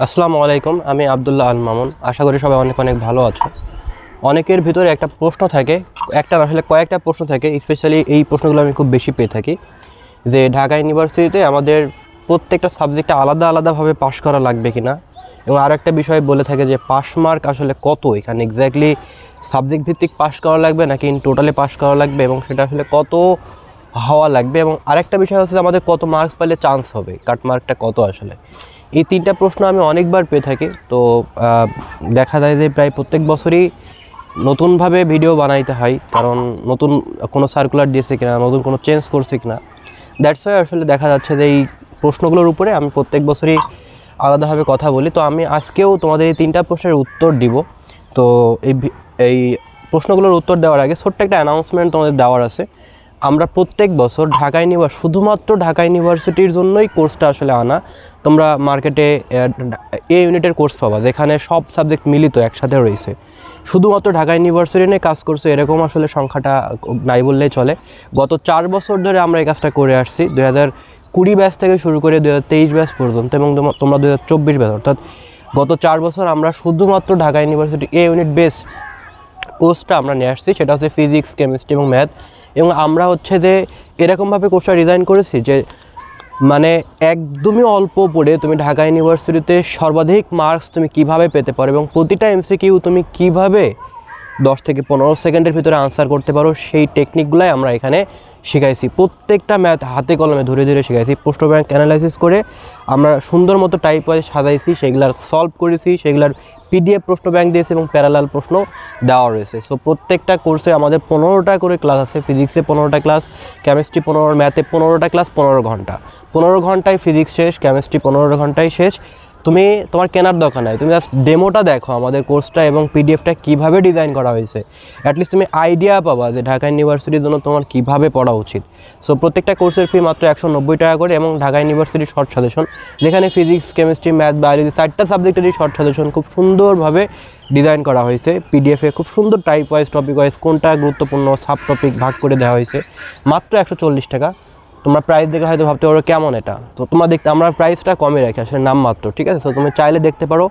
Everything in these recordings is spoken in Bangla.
আসসালামু আলাইকুম, আমি আবদুল্লাহ আল মামুন আশা করি সবাই অনেক অনেক ভালো আছো। অনেকের ভিতরে একটা প্রশ্ন থাকে, একটা আসলে কয়েকটা প্রশ্ন থাকে স্পেশালি এই প্রশ্নগুলো আমি খুব বেশি পেয়ে থাকি, যে ঢাকা ইউনিভার্সিটিতে আমাদের প্রত্যেকটা সাবজেক্টে আলাদা আলাদাভাবে পাশ করা লাগবে কিনা? এবং আর একটা বিষয় বলে থাকে যে পাস মার্ক আসলে কত? এখানে এক্স্যাক্টলি সাবজেক্ট ভিত্তিক পাশ করা লাগবে নাকি ইন টোটালে পাশ করা লাগবে? এবং সেটা আসলে কত হওয়া লাগবে? এবং আরেকটা বিষয় হচ্ছে আমাদের কত মার্কস পাইলে চান্স হবে? কাট মার্কটা কত আসলে? এই তিনটা প্রশ্ন আমি অনেকবার পেয়ে থাকি। তো দেখা যায় যে প্রায় প্রত্যেক বছরই নতুনভাবে ভিডিও বানাইতে হয়, কারণ নতুন কোনো সার্কুলার দিয়েছে কিনা, নতুন কোনো চেঞ্জ করছে কিনা। দ্যাটস ওয়াই আসলে দেখা যাচ্ছে যে এই প্রশ্নগুলোর উপরে আমি প্রত্যেক বছরই আলাদাভাবে কথা বলি। তো আমি আজকেও তোমাদের এই তিনটা প্রশ্নের উত্তর দিব। তো এই এই প্রশ্নগুলোর উত্তর দেওয়ার আগে ছোট্ট একটা অ্যানাউন্সমেন্ট তোমাদের দেওয়ার আছে। আমরা প্রত্যেক বছর ঢাকা ইউনিভার্স শুধুমাত্র ঢাকা ইউনিভার্সিটির জন্যই কোর্সটা আসলে আনা। তোমরা মার্কেটে এ ইউনিটের কোর্স পাবা, যেখানে সব সাবজেক্ট মিলিত একসাথে রয়েছে। শুধুমাত্র ঢাকা ইউনিভার্সিটি নিয়ে কাজ করছে, এরকম আসলে সংখ্যাটা নাই বললেই চলে। গত চার বছর ধরে আমরা এই কাজটা করে আসছি, দুই হাজার কুড়ি ব্যাচ থেকে শুরু করে দু হাজার তেইশ ব্যাচ পর্যন্ত, এবং তোম- তোমরা দু হাজার চব্বিশ ব্যাচ অর্থাৎ গত চার বছর আমরা শুধুমাত্র Dhaka university A unit base কোর্সটা আমরা নিয়ে আসছি, সেটা হচ্ছে ফিজিক্স কেমিস্ট্রি এবং ম্যাথ এবং আমরা হচ্ছে যে এরকমভাবে কোর্সটা ডিজাইন করেছি যে মানে একদমই অল্প পড়ে তুমি ঢাকা ইউনিভার্সিটিতে সর্বাধিক মার্কস তুমি কীভাবে পেতে পারো এবং প্রতিটা এমসিকিউ তুমি কীভাবে দশ থেকে পনেরো সেকেন্ডের ভিতরে আনসার করতে পারো, সেই টেকনিকগুলাই আমরা এখানে শিখাইছি। প্রত্যেকটা ম্যাথ হাতে কলমে ধরে ধরে শিখাইছি প্রশ্ন ব্যাংক অ্যানালাইসিস করে আমরা সুন্দর মতো টাইপ ওয়াইজ সাজাইছি, সেগুলার সলভ করেছি, সেগুলার পিডিএফ প্রশ্ন ব্যাংক দিয়েছে এবং প্যারালাল প্রশ্ন দেওয়া রয়েছে। সো প্রত্যেকটা কোর্সে আমাদের পনেরোটা করে ক্লাস আছে। ফিজিক্সে পনেরোটা ক্লাস কেমিস্ট্রি পনেরো ম্যাথে পনেরোটা ক্লাস পনেরো ঘণ্টা। পনেরো ঘন্টায় ফিজিক্স শেষ কেমিস্ট্রি পনেরো ঘন্টায় শেষ। তুমি তোমার কেনার দরকার নাই। তুমি জাস্ট ডেমোটা দেখো আমাদের কোর্সটা এবং পিডিএফটা কীভাবে ডিজাইন করা হয়েছে। অ্যাটলিস্ট তুমি আইডিয়া পাবা যে ঢাকা ইউনিভার্সিটির জন্য তোমার কীভাবে পড়া উচিত। সো প্রত্যেকটা কোর্সের ফি মাত্র একশো নব্বই টাকা করে এবং ঢাকা ইউনিভার্সিটির শর্ট সাজেশন যেখানে ফিজিক্স কেমিস্ট্রি ম্যাথ বায়োলজি চারটা সাবজেক্টেরই শর্ট সাজেশন খুব সুন্দরভাবে ডিজাইন করা হয়েছে। পিডিএফে খুব সুন্দর টাইপ ওয়াইজ টপিক ওয়াইজ কোনটা গুরুত্বপূর্ণ সাব টপিক ভাগ করে দেওয়া হয়েছে। মাত্র একশো চল্লিশ টাকা। তোমরা প্রাইস দেখে হয়তো ভাবতে পারো কেমন এটা। তো তোমরা দেখতে, আমরা প্রাইসটা কমে রাখি আসলে নাম মাত্র, ঠিক আছে? তো তুমি চাইলে দেখতে পারো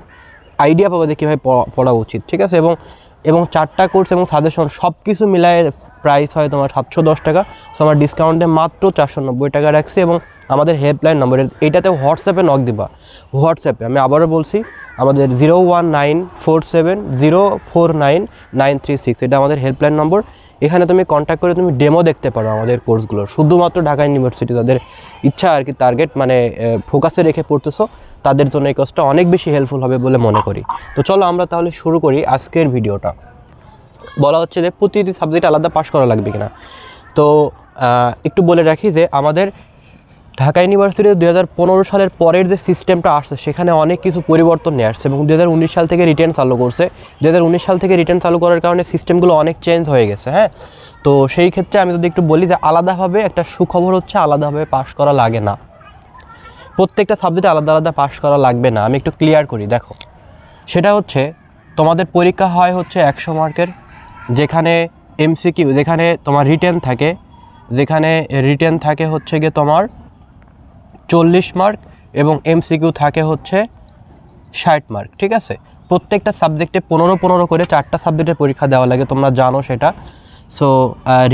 আইডিয়া পাবে যে কীভাবে পড়া- উচিত, ঠিক আছে? এবং এবং চারটা কোর্স এবং সাজেশন সব কিছু মিলায় প্রাইস হয় তোমার সাতশো দশ টাকা। তো আমার ডিসকাউন্টে মাত্র চারশো নব্বই টাকা রাখছি এবং আমাদের হেল্পলাইন নম্বর এইটাতে হোয়াটসঅ্যাপে নক দিবা। হোয়াটসঅ্যাপে আমি আবারও বলছি, আমাদের zero one nine four seven zero four nine nine three six এটা আমাদের হেল্পলাইন নম্বর এখানে তুমি কন্ট্যাক্ট করে তুমি ডেমো দেখতে পারো আমাদের কোর্সগুলোর শুধুমাত্র ঢাকা ইউনিভার্সিটি তাদের ইচ্ছা আর কি টার্গেট মানে ফোকাসে রেখে পড়তেছো, তাদের জন্য এই কোর্সটা অনেক বেশি হেল্পফুল হবে বলে মনে করি। তো চলো আমরা তাহলে শুরু করি আজকের ভিডিওটা। বলা হচ্ছে যে প্রতিটি সাবজেক্ট আলাদা পাশ করা লাগবে কিনা। তো একটু বলে রাখি যে আমাদের ঢাকা ইউনিভার্সিটি দু হাজার সালের পরের যে সিস্টেমটা আসছে, সেখানে অনেক কিছু পরিবর্তন নিয়ে আসছে এবং দু হাজার উনিশ সাল থেকে রিটার্ন চালু করছে। দু হাজার উনিশ সাল থেকে রিটার্ন চালু করার কারণে সিস্টেমগুলো অনেক চেঞ্জ হয়ে গেছে হ্যাঁ? তো সেই ক্ষেত্রে আমি যদি একটু বলি যে আলাদাভাবে একটা সুখবর হচ্ছে, আলাদাভাবে পাশ করা লাগে না। প্রত্যেকটা সাবজেক্টে আলাদা আলাদা পাশ করা লাগবে না। আমি একটু ক্লিয়ার করি, দেখো। সেটা হচ্ছে, তোমাদের পরীক্ষা হয় হচ্ছে একশো মার্কের, যেখানে এমসিকিউ যেখানে তোমার রিটেন থাকে, যেখানে রিটেন থাকে হচ্ছে গিয়ে তোমার চল্লিশ মার্ক এবং এমসিকিউ থাকে হচ্ছে ষাট মার্ক, ঠিক আছে? প্রত্যেকটা সাবজেক্টে পনেরো পনেরো করে চারটা সাবজেক্টের পরীক্ষা দেওয়া লাগে, তোমরা জানো সেটা। সো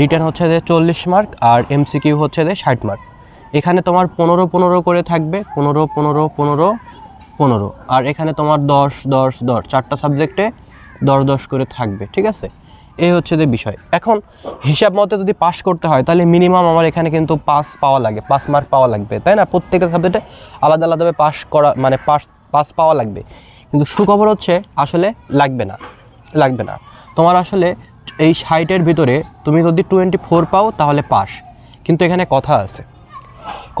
রিটার্ন হচ্ছে যে চল্লিশ মার্ক আর এমসিকিউ হচ্ছে যে ষাট মার্ক। এখানে তোমার পনেরো পনেরো করে থাকবে, পনেরো পনেরো পনেরো পনেরো। আর এখানে তোমার দশ দশ দশ, চারটা সাবজেক্টে দশ দশ করে থাকবে, ঠিক আছে? এই হচ্ছে যে বিষয়। এখন হিসাব মতো যদি পাস করতে হয়, তাহলে মিনিমাম আমার এখানে কিন্তু পাস পাওয়া লাগে পাস মার্ক পাওয়া লাগবে, তাই না? প্রত্যেকটা সাবজেক্টে আলাদা আলাদাভাবে পাস করা মানে পাস পাস পাওয়া লাগবে। কিন্তু সুখবর হচ্ছে, আসলে লাগবে না লাগবে না। তোমার আসলে এই ষাটের ভিতরে তুমি যদি টোয়েন্টি ফোর পাও, তাহলে পাস কিন্তু এখানে কথা আছে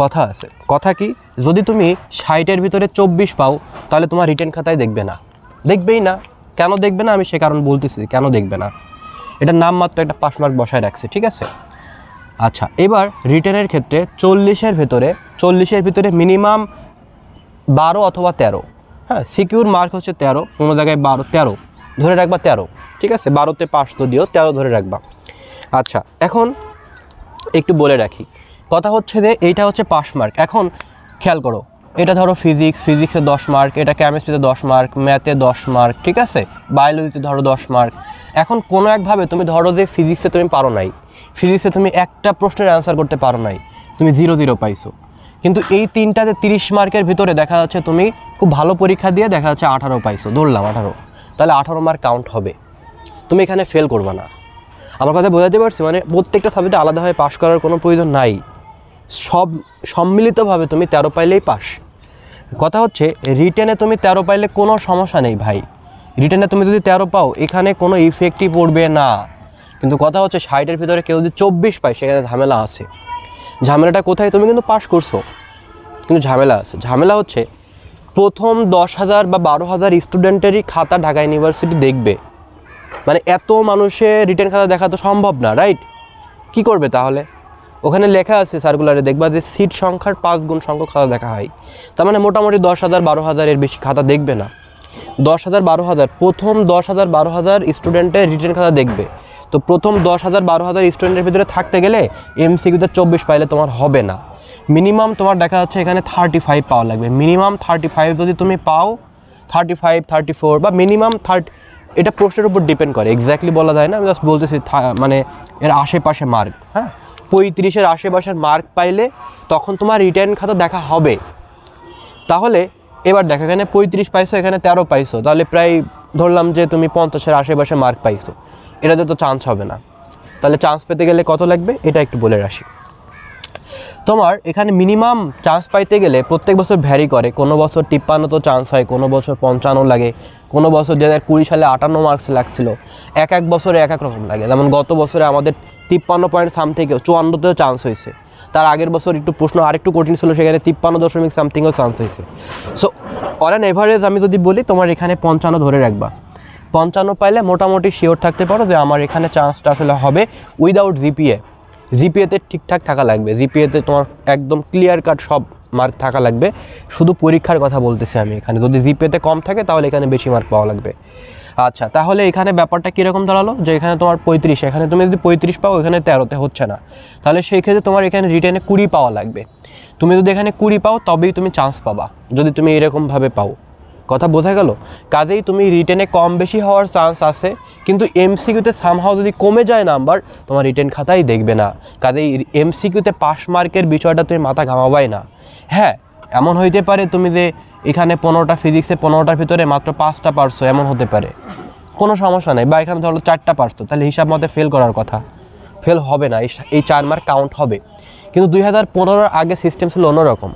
কথা আছে। কথা কি, যদি তুমি ষাটের ভিতরে চব্বিশ পাও, তাহলে তোমার রিটার্ন খাতায় দেখবে না। দেখবেই না। কেন দেখবে না? আমি সে কারণ বলতেছি, কেন দেখবে না? এটার নাম মাত্র একটা পাস মার্ক বসায় রাখছে, ঠিক আছে? আচ্ছা এবার রিটেনের ক্ষেত্রে চল্লিশের ভেতরে, চল্লিশের ভিতরে মিনিমাম বারো অথবা তেরো। হ্যাঁ সিকিউর মার্ক হচ্ছে তেরো, কোনো জায়গায় বারো, তেরো, ধরে রাখবা তেরো, ঠিক আছে? বারোতে পাস তো দিও, তেরো ধরে রাখবা। আচ্ছা এখন একটু বলে রাখি। কথা হচ্ছে যে, এইটা হচ্ছে পাস মার্ক এখন খেয়াল করো এটা ধরো ফিজিক্স ফিজিক্সে দশ মার্ক এটা কেমিস্ট্রিতে দশ মার্ক ম্যাথে দশ মার্ক ঠিক আছে? বায়োলজিতে ধরো দশ মার্ক এখন কোনো একভাবে তুমি ধরো যে ফিজিক্সে তুমি পারো নাই ফিজিক্সে তুমি একটা প্রশ্নের অ্যান্সার করতে পারো নাই, তুমি জিরো জিরো পাইছো। কিন্তু এই তিনটাতে তিরিশ মার্কের ভিতরে দেখা যাচ্ছে তুমি খুব ভালো পরীক্ষা দিয়ে দেখা যাচ্ছে আঠারো পাইছো, ধরলাম আঠারো। তাহলে আঠারো মার্ক কাউন্ট হবে। তুমি এখানে ফেল করবে না। আমার কথা বোঝাতে পারছি? মানে প্রত্যেকটা সাবজেক্টে আলাদাভাবে পাশ করার কোনো প্রয়োজন নাই। সব, সম্মিলিতভাবে তুমি তেরো পাইলেই পাস কথা হচ্ছে রিটেনে তুমি তেরো পাইলে কোনো সমস্যা নেই ভাই। রিটেনে তুমি যদি তেরো পাও, এখানে কোনো ইফেক্টই পড়বে না। কিন্তু কথা হচ্ছে, ষাটের ভিতরে কেউ যদি চব্বিশ পায়, সেখানে ঝামেলা আছে। ঝামেলাটা কোথায় তুমি কিন্তু পাস করছ। কিন্তু ঝামেলা আছে। ঝামেলা হচ্ছে, প্রথম দশ হাজার বা বারো হাজার স্টুডেন্টেরই খাতা ঢাকা ইউনিভার্সিটি দেখবে। মানে এত মানুষের রিটার্ন খাতা দেখা তো সম্ভব না রাইট কি করবে তাহলে? ওখানে লেখা আছে সার্কুলারে দেখবা যে সিট সংখ্যার পাঁচ গুণ সংখ্যক খাতা দেখা হয়। তার মানে মোটামুটি দশ হাজার বারো হাজারের বেশি খাতা দেখবে না। দশ হাজার বারো হাজার, প্রথম দশ হাজার বারো হাজার স্টুডেন্টের রিটার্ন খাতা দেখবে। তো প্রথম দশ হাজার বারো হাজার স্টুডেন্টের ভিতরে থাকতে গেলে এমসিকিউতে চব্বিশ পাইলে তোমার হবে না। মিনিমাম তোমার দেখা যাচ্ছে এখানে থার্টি ফাইভ পাওয়া লাগবে। মিনিমাম থার্টি ফাইভ যদি তুমি পাও থার্টি ফাইভ থার্টি ফোর বা মিনিমাম থার্টি এটা প্রশ্নের উপর ডিপেন্ড করে। এক্স্যাক্টলি বলা যায় না, আমি জাস্ট বলতেছি মানে এর আশেপাশে মার্ক হ্যাঁ। পঁয়ত্রিশের আশেপাশের মার্ক পাইলে তখন তোমার রিটার্ন খাতা দেখা হবে। তাহলে এবার দেখো, এখানে পঁয়ত্রিশ পাইছো, এখানে তেরো পাইছো। তাহলে প্রায় ধরলাম যে তুমি পঞ্চাশের আশেপাশে মার্ক পাইছো। এটাতে তো চান্স হবে না। তাহলে চান্স পেতে গেলে কত লাগবে? এটা একটু বলে রাখি। তোমার এখানে মিনিমাম চান্স পাইতে গেলে প্রত্যেক বছর ভ্যারি করে। কোনো বছর তিপ্পান্ন তো চান্স হয়, কোনো বছর পঞ্চান্ন লাগে, কোনো বছর দু হাজার কুড়ি সালে আটান্ন মার্কস লাগছিল। এক এক বছরে এক এক রকম লাগে। যেমন গত বছরে আমাদের তিপ্পান্ন পয়েন্ট সামথিংও চুয়ান্নতেও চান্স হয়েছে। তার আগের বছর একটু প্রশ্ন আরেকটু কঠিন ছিল, সেখানে তিপ্পান্ন দশমিক সামথিংও চান্স হয়েছে। সো অন অ্যান এভারেজ আমি যদি বলি, তোমার এখানে পঞ্চান্ন ধরে রাখবা। পঞ্চান্ন পাইলে মোটামুটি শিওর থাকতে পারো যে আমার এখানে চান্সটা আসলে হবে উইদাউট জিপিএ জিপিএতে ঠিকঠাক থাকা লাগবে। জিপিএতে তোমার একদম ক্লিয়ার কাট সব মার্ক থাকা লাগবে। শুধু পরীক্ষার কথা বলতেছি আমি এখানে। যদি জিপিএতে কম থাকে, তাহলে এখানে বেশি মার্ক পাওয়া লাগবে। আচ্ছা তাহলে এখানে ব্যাপারটা কীরকম দাঁড়াল? যে এখানে তোমার পঁয়ত্রিশ, এখানে তুমি যদি পঁয়ত্রিশ পাও, এখানে তেরোতে হচ্ছে না। তাহলে সেই ক্ষেত্রে তোমার এখানে রিটেনে কুড়ি পাওয়া লাগবে। তুমি যদি এখানে কুড়ি পাও, তবেই তুমি চান্স পাবা। যদি তুমি এরকমভাবে পাও। কথা বোঝা গেল? কাজেই তুমি রিটেনে কম বেশি হওয়ার চান্স আছে, কিন্তু এমসিকিউতে সামহাও যদি কমে যায় নাম্বার তোমার রিটেন খাতাই দেখবে না। কাজেই এমসিকিউতে পাস মার্কের বিষয়টা তুমি মাথা ঘামাবাই না। হ্যাঁ এমন হইতে পারে তুমি যে এখানে পনেরোটা ফিজিক্সে পনেরোটার ভিতরে মাত্র পাঁচটা পারছ, এমন হতে পারে। কোনো সমস্যা নেই, বা এখানে ধরো চারটা পারছ, তাহলে হিসাব মতে ফেল করার কথা। ফেল হবে না, এই চার মার্ক কাউন্ট হবে। কিন্তু দুই হাজার পনেরোর আগে সিস্টেম ছিল অন্যরকম।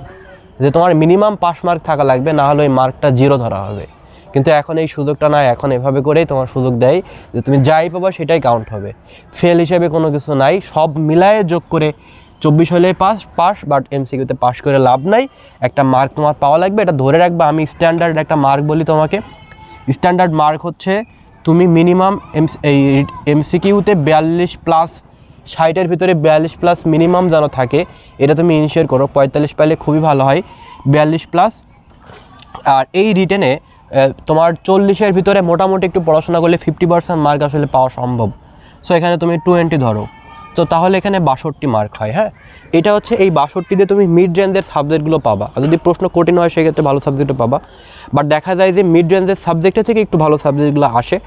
যে তোমার মিনিমাম পাস মার্ক থাকা লাগবে, না হলে ওই মার্কটা জিরো ধরা হবে। কিন্তু এখন এই সুযোগটা নাই, এখন এভাবে করেই তোমার সুযোগ দেয় যে তুমি যাই পাবা সেটাই কাউন্ট হবে। ফেল হিসেবে কোনো কিছু নাই, সব মিলায়ে যোগ করে চব্বিশ হলে পাস পাস বাট এমসিকিউতে পাস করে লাভ নাই। একটা মার্ক তোমার পাওয়া লাগবে, এটা ধরে রাখবে, আমি স্ট্যান্ডার্ড একটা মার্ক বলি তোমাকে। স্ট্যান্ডার্ড মার্ক হচ্ছে, তুমি মিনিমাম এম এই এমসিকিউতে বিয়াল্লিশ প্লাস ষাটের ভিতরে বিয়াল্লিশ প্লাস মিনিমাম যেন থাকে, এটা তুমি ইনিশিয়েট করো। পঁয়তাল্লিশ পাইলে খুবই ভালো হয়, বিয়াল্লিশ প্লাস আর এই রিটেনে তোমার চল্লিশের ভিতরে মোটামুটি একটু পড়াশোনা করলে ফিফটি পার্সেন্ট মার্ক আসলে পাওয়া সম্ভব। সো এখানে তুমি টোয়েন্টি ধরো। তো তাহলে এখানে বাষট্টি মার্ক হয় হ্যাঁ? এটা হচ্ছে এই বাষট্টিতে তুমি মিড রেঞ্জের সাবজেক্টগুলো পাবা। আর যদি প্রশ্ন কঠিন হয়, সেক্ষেত্রে ভালো সাবজেক্টও পাবা। বাট দেখা যায় যে মিড রেঞ্জের সাবজেক্টের থেকে একটু ভালো সাবজেক্টগুলো আসে।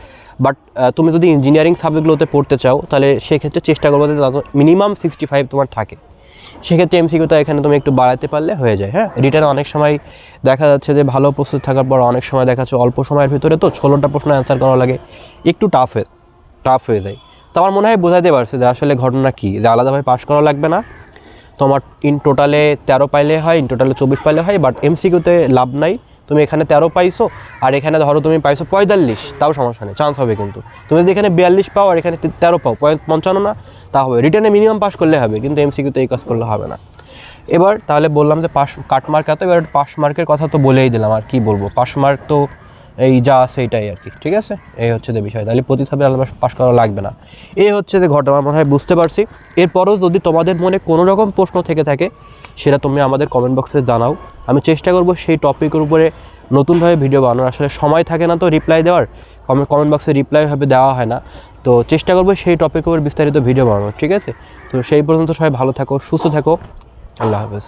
বাট তুমি যদি ইঞ্জিনিয়ারিং সাবজেক্টগুলোতে পড়তে চাও, তাহলে সেক্ষেত্রে চেষ্টা করব যে মিনিমাম সিক্সটি ফাইভ তোমার থাকে। সেক্ষেত্রে এমসিকিউটা এখানে তুমি একটু বাড়াতে পারলে হয়ে যায় হ্যাঁ? রিটার্ন অনেক সময় দেখা যাচ্ছে যে ভালো প্রস্তুত থাকার পর অনেক সময় দেখা যাচ্ছে অল্প সময়ের ভিতরে তো ষোলোটা প্রশ্ন অ্যান্সার করা লাগে। একটু টাফ হয়ে টাফ হয়ে যায়। তো আমার মনে হয় বোঝাতে পারছে যে আসলে ঘটনা কী, যে আলাদাভাবে পাস করা লাগবে না। তোমার ইন টোটালে তেরো পাইলে হয় ইন টোটালে চব্বিশ পাইলে হয় বাট এমসিকিউতে লাভ নাই। তুমি এখানে তেরো পাইছো, আর এখানে ধরো তুমি পাইছো পঁয়তাল্লিশ, তাও সমস্যা নেই চান্স হবে কিন্তু। তুমি যদি এখানে বিয়াল্লিশ পাও আর এখানে তেরো পাও পঞ্চান্ন না, তা হবে। রিটার্নে মিনিমাম পাস করলে হবে, কিন্তু এমসিকিউতে এই কাজ করলে হবে না। এবার তাহলে বললাম যে পাস কাট মার্ক এত, এবার পাস মার্কের কথা তো বলেই দিলাম, আর কি বলব? পাস মার্ক তো এই যা আছে এটাই আর কি, ঠিক আছে? এই হচ্ছে যে বিষয়। তাহলে প্রতি সাবজেক্ট আলাদা পাস করা লাগবে না। এই হচ্ছে যে ঘটনা মনে হয় বুঝতে পারছি। এরপরও যদি তোমাদের মনে কোনো রকম প্রশ্ন থেকে থাকে, সেটা তুমি আমাদের কমেন্ট বক্সে জানাও। আমি চেষ্টা করব সেই টপিকের উপরে নতুনভাবে ভিডিও বানানোর। আসলে সময় থাকে না তো রিপ্লাই দেওয়ার। কমেন্ট কমেন্ট বক্সে রিপ্লাই ভাবে দেওয়া হয় না। তো চেষ্টা করব সেই টপিকের উপর বিস্তারিত ভিডিও বানানোর, ঠিক আছে? তো সেই পর্যন্ত সবাই ভালো থাকো, সুস্থ থাকো। আল্লাহ হাফেজ।